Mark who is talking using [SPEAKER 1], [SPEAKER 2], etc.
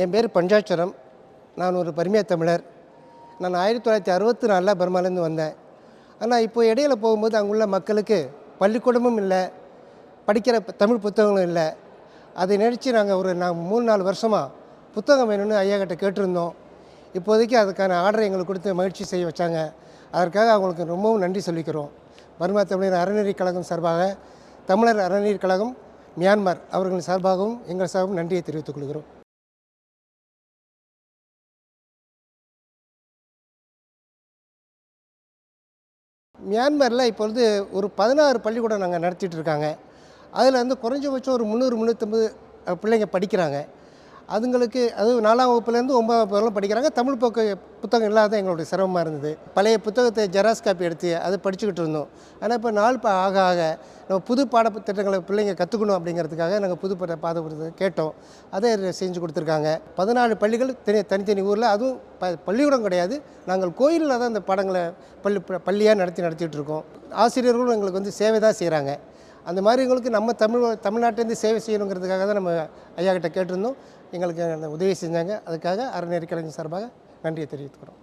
[SPEAKER 1] என் பேர் பஞ்சாட்சரம். நான் ஒரு பருமையா தமிழர். நான் ஆயிரத்தி தொள்ளாயிரத்தி அறுபத்தி நாலில் பர்மாலேருந்து வந்தேன். ஆனால் இப்போ இடையில போகும்போது அங்குள்ள மக்களுக்கு பள்ளிக்கூடமும் இல்லை படிக்கிற தமிழ் புத்தகங்களும் இல்லை. அதை நினச்சி நாங்கள் ஒரு நான் மூணு நாலு வருஷமாக புத்தகம் வேணும்னு ஐயா கிட்ட கேட்டிருந்தோம். இப்போதைக்கு அதுக்கான ஆர்டரை எங்களுக்கு கொடுத்து மகிழ்ச்சி செய்ய வச்சாங்க. அதற்காக அவங்களுக்கு ரொம்பவும் நன்றி சொல்லிக்கிறோம். பர்மா தமிழர் அறநெறி கழகம் சார்பாக தமிழர் அறநெறி கழகம் மியான்மர் அவர்களின் சார்பாகவும் எங்கள் சார்பாகவும் நன்றியை தெரிவித்துக் கொள்கிறோம். மியான்மரில் இப்பொழுது ஒரு பதினாறு பள்ளிக்கூடம் நாங்கள் நடத்திட்டு இருக்காங்க. அதில் வந்து குறைஞ்சபட்சம் ஒரு முந்நூறு முந்நூற்றம்பது பிள்ளைங்க படிக்கிறாங்க. அதுங்களுக்கு அது நாலாம் வகுப்புலேருந்து ஒன்பதாம் வகுப்பு படிக்கிறாங்க. தமிழ் பக்க புத்தகம் இல்லாத எங்களுடைய சிரமமாக இருந்தது. பழைய புத்தகத்தை ஜெராக்ஸ் காப்பி எடுத்து அதை படிச்சுக்கிட்டு இருந்தோம். ஆனால் இப்போ நாள் இப்போ ஆக ஆக நம்ம புது பாடத்திட்டங்களை பிள்ளைங்க கற்றுக்கணும் அப்படிங்கிறதுக்காக நாங்கள் புது பாட பாத கேட்டோம். அதை செஞ்சு கொடுத்துருக்காங்க. பதினாலு பள்ளிகள் தனி தனித்தனி ஊரில். அதுவும் ப பள்ளிக்கூடம் கிடையாது. நாங்கள் கோயிலில் தான் இந்த பாடங்களை பள்ளி பள்ளியாக நடத்தி நடத்திட்டு இருக்கோம். ஆசிரியர்களும் எங்களுக்கு வந்து சேவை தான் செய்கிறாங்க அந்த மாதிரி எங்களுக்கு நம்ம தமிழ் தமிழ்நாட்டிலேருந்து சேவை செய்யணுங்கிறதுக்காக தான் நம்ம ஐயா கிட்ட கேட்டிருந்தோம். எங்களுக்கு அந்த உதவி செஞ்சாங்க. அதுக்காக அறநெறி கலைஞர் சார்பாக நன்றியை தெரிவித்துக்கிறோம்